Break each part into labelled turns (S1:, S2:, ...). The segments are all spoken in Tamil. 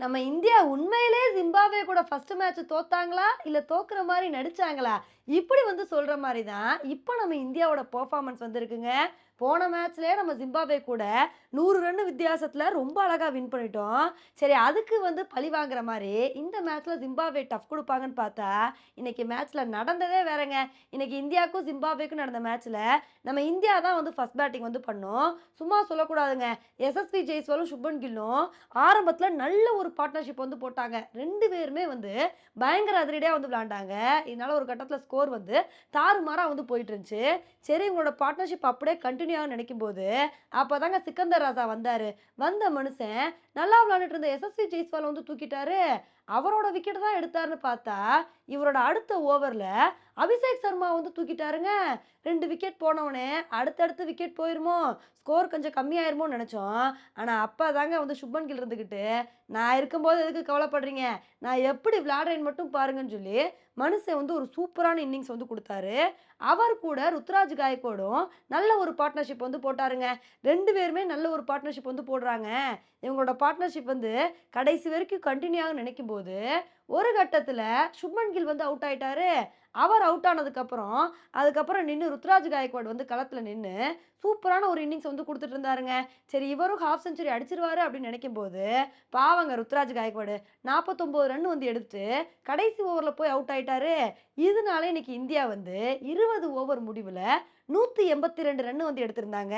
S1: நம்ம இந்தியா உண்மையிலே ஜிம்பாப்வே கூட ஃபர்ஸ்ட் மேட்ச் தோத்தாங்களா? இல்லை தோக்குற மாதிரி நடிச்சாங்களா? இப்படி வந்து சொல்ற மாதிரி தான் இப்போ நம்ம இந்தியாவோட பெர்ஃபார்மன்ஸ் வந்துருக்குங்க. போன மேட்ச்லேயே நம்ம ஜிம்பாப்வே கூட நூறு ரன் வித்தியாசத்தில் ரொம்ப அழகாக வின் பண்ணிட்டோம். சரி அதுக்கு வந்து பழி வாங்குற மாதிரி இந்த மேட்ச்சில் ஜிம்பாப்வே டஃப் கொடுப்பாங்கன்னு பார்த்தா இன்றைக்கி மேட்ச்சில் நடந்ததே வேறங்க. இன்றைக்கி இந்தியாவுக்கும் ஜிம்பாப்வேக்கும் நடந்த மேட்ச்சில் நம்ம இந்தியா தான் வந்து ஃபஸ்ட் பேட்டிங் வந்து பண்ணோம். சும்மா சொல்லக்கூடாதுங்க. எஸ்எஸ்பி ஜெய்ஸ்வாலும் சுப்மன் கில்லும் ஆரம்பத்தில் நல்ல ஒரு பார்ட்னர்ஷிப் வந்து போட்டாங்க. ரெண்டு பேருமே வந்து பயங்கர அதிரடியாக வந்து விளாண்டாங்க இதனால் ஒரு கட்டத்தில் ஸ்கோர் வந்து தாறுமாறாக வந்து போயிட்டு இருந்துச்சு. சரி உங்களோட பார்ட்னர்ஷிப் அப்படியே கண்டினியூ ஆகும் நினைக்கும் போது அப்போ தாங்க சிக்கந்தர் ராஜா வந்தார். வந்த மனுஷன் நல்லா விளாண்டுட்டு இருந்த எஸ்எஸ்வி ஜெய்ஸ்வால் வந்து தூக்கிட்டாரு. அவரோட விக்கெட் தான் எடுத்தாருன்னு பார்த்தா இவரோட அடுத்த ஓவரில் அபிஷேக் சர்மா வந்து தூக்கிட்டாருங்க. ரெண்டு விக்கெட் போனவனே அடுத்தடுத்து விக்கெட் போயிருமோ ஸ்கோர் கொஞ்சம் கம்மியாயிருமோன்னு நினச்சோம். ஆனால் அப்போ தாங்க வந்து சுப்மன் கில் இருந்துக்கிட்டு நான் இருக்கும்போது எதுக்கு கவலைப்படுறீங்க? நான் எப்படி விளையாடுறேன்னு மட்டும் பாருங்கன்னு சொல்லி மனுஷன் வந்து ஒரு சூப்பரான இன்னிங்ஸ் வந்து கொடுத்தாரு. அவர் கூட ருத்ராஜ் காயக்கோடும் நல்ல ஒரு பார்ட்னர்ஷிப் வந்து போட்டாருங்க. ரெண்டு பேருமே நல்ல ஒரு பார்ட்னர்ஷிப் வந்து போடுறாங்க. இவங்களோட பார்ட்னர்ஷிப் வந்து கடைசி வரைக்கும் கண்டினியூ ஆகும் நினைக்கும் போது ஒரு கட்டத்தில் சுப்மன் கில் வந்து அவுட் ஆயிட்டாரு. அவர் அவுட் ஆனதுக்கப்புறம் அதுக்கப்புறம் நின்று ருத்ராஜ் காயக்வாட் வந்து களத்தில் நின்று சூப்பரான ஒரு இன்னிங்ஸ் வந்து கொடுத்துட்டு இருந்தாருங்க. சரி இவரும் ஹாஃப் செஞ்சுரி அடிச்சிருவாரு அப்படின்னு நினைக்கும் போது பாவங்க ருத்ராஜ் காயக்வாடு நாற்பத்தொம்போது ரன் வந்து எடுத்து கடைசி ஓவரில் போய் அவுட் ஆயிட்டாரு. இதனால இன்னைக்கு இந்தியா வந்து இருபது ஓவர் முடிவில் நூற்றி எண்பத்தி ரெண்டு ரன் வந்து எடுத்திருந்தாங்க.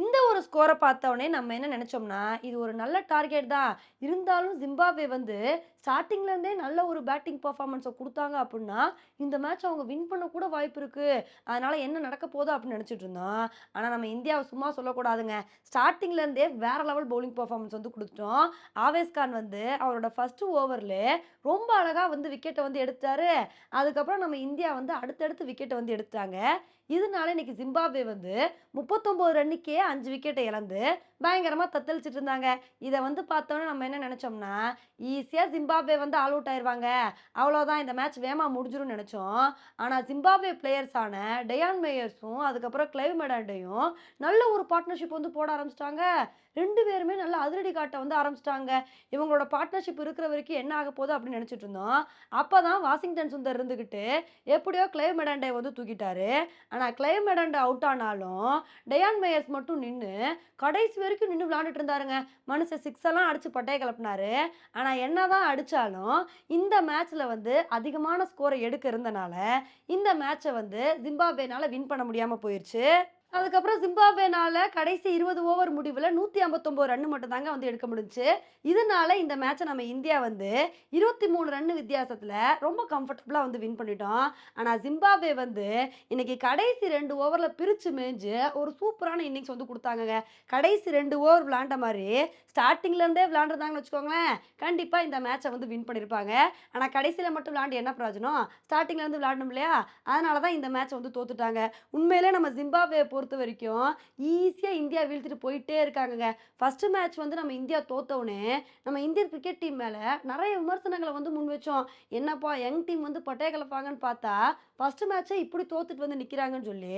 S1: இந்த ஒரு ஸ்கோரை பார்த்தோன்னே நம்ம என்ன நினச்சோம்னா இது ஒரு நல்ல டார்கெட் தான். இருந்தாலும் ஜிம்பாப்வே வந்து ஸ்டார்டிங்லேருந்தே நல்ல ஒரு பேட்டிங் பர்ஃபார்மன்ஸை கொடுத்தாங்க அப்படின்னா இந்த மேட்ச் அவங்க வின் பண்ண கூட வாய்ப்பு இருக்குது அதனால் என்ன நடக்க போதோ அப்படின்னு நினச்சிட்டு இருந்தோம். ஆனால் நம்ம இந்தியாவை சும்மா சொல்லக்கூடாதுங்க. ஸ்டார்டிங்லேருந்தே வேற லெவல் பவுலிங் பர்ஃபார்மன்ஸ் வந்து கொடுத்துட்டோம். ஆவேஸ் கான் வந்து அவரோட ஃபஸ்ட்டு ஓவரில் ரொம்ப அழகாக வந்து விக்கெட்டை வந்து எடுத்தார். அதுக்கப்புறம் நம்ம இந்தியா வந்து அடுத்தடுத்து விக்கெட்டை வந்து எடுத்தாங்க. இதனால இன்னைக்கு ஜிம்பாப்வே வந்து முப்பத்தொம்போது ரன்னுக்கே அஞ்சு விக்கெட்டை இழந்து பயங்கரமாக தத்தளிச்சிட்டு இருந்தாங்க. இதை வந்து பார்த்தோன்னே நம்ம என்ன நினச்சோம்னா ஈஸியாக ஜிம்பாப்வே வந்து ஆல் அவுட் ஆயிடுவாங்க அவ்வளோதான் இந்த மேட்ச் வேமா முடிஞ்சிரும்னு நினச்சோம். ஆனால் ஜிம்பாப்வே பிளேயர்ஸான டயான் மேயர்ஸும் அதுக்கப்புறம் கிளைவ் மெடாண்டையும் நல்ல ஒரு பார்ட்னர்ஷிப் வந்து போட ஆரம்பிச்சிட்டாங்க. ரெண்டு பேருமே நல்ல அதிரடி காட்ட வந்து ஆரம்பிச்சிட்டாங்க. இவங்களோட பார்ட்னர்ஷிப் இருக்கிற வரைக்கும் என்ன ஆக போகுது அப்படின்னு நினச்சிட்டு இருந்தோம். அப்போ தான் வாஷிங்டன் சுந்தர் இருந்துக்கிட்டு எப்படியோ கிளைவ் மெடாண்டை வந்து தூக்கிட்டாரு. ஆனால் கிளைவ் மெடாண்டை அவுட் ஆனாலும் டயான் மேயர்ஸ் மட்டும் நின்று கடைசி வரைக்கும் நின்று விளாண்டுட்டு இருந்தாருங்க. மனுஷன் சிக்ஸ் எல்லாம் அடித்து பட்டையை கிளப்பினாரு. ஆனால் என்னதான் அடித்தாலும் இந்த மேட்ச்சில் வந்து அதிகமான ஸ்கோரை எடுக்க இருந்தனால இந்த மேட்சை வந்து ஜிம்பாபேனால் வின் பண்ண முடியாமல் போயிடுச்சு அதுக்கப்புறம் ஜிம்பாப்வேனால கடைசி இருபது ஓவர் முடிவில் நூற்றி ஐம்பத்தொம்போது ரன் மட்டும் தாங்க வந்து எடுக்க முடிஞ்சுச்சு இதனால இந்த மேட்சை நம்ம இந்தியா வந்து இருபத்தி மூணு ரன் வித்தியாசத்தில் ரொம்ப கம்ஃபர்டபுளாக வந்து வின் பண்ணிட்டோம். ஆனால் ஜிம்பாப்வே வந்து இன்னைக்கு கடைசி ரெண்டு ஓவரில் பிரித்து மேய்ஞ்சு ஒரு சூப்பரான இன்னிங்ஸ் வந்து கொடுத்தாங்கங்க. கடைசி ரெண்டு ஓவர் விளாண்ட மாதிரி ஸ்டார்டிங்லேருந்தே விளாண்டுருந்தாங்கன்னு வச்சுக்கோங்களேன். கண்டிப்பாக இந்த மேட்சை வந்து வின் பண்ணியிருப்பாங்க ஆனால் கடைசியில் மட்டும் விளாண்டு என்ன பிரயோஜனம்? ஸ்டார்டிங்லேருந்து விளாடணும் இல்லையா? அதனால தான் இந்த மேட்சை வந்து தோத்துட்டாங்க. உண்மையிலே நம்ம ஜிம்பாப்வே பொறுத்த வரைக்கும் ஈஸியாக இந்தியா வீழ்த்திட்டு போயிட்டே இருக்காங்கங்க. ஃபஸ்ட்டு மேட்ச் வந்து நம்ம இந்தியா தோத்தவுடனே நம்ம இந்தியன் கிரிக்கெட் டீம் மேலே நிறைய விமர்சனங்களை வந்து முன் வச்சோம். என்னப்பா யங் டீம் வந்து பட்டைய கலப்பாங்கன்னு பார்த்தா ஃபஸ்ட்டு மேட்ச்சை இப்படி தோத்துட்டு வந்து நிற்கிறாங்கன்னு சொல்லி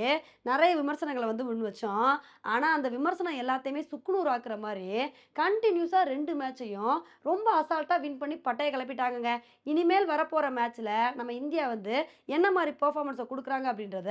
S1: நிறைய விமர்சனங்களை வந்து முன் வச்சோம். ஆனால் அந்த விமர்சனம் எல்லாத்தையுமே சுக்குநூறு ஆக்குற மாதிரி கண்டினியூஸாக ரெண்டு மேட்சையும் ரொம்ப அசால்ட்டாக வின் பண்ணி பட்டைய கிளப்பிட்டாங்கங்க இனிமேல் வரப்போகிற மேட்ச்சில் நம்ம இந்தியா வந்து என்ன மாதிரி பர்ஃபார்மன்ஸை கொடுக்குறாங்க அப்படின்றத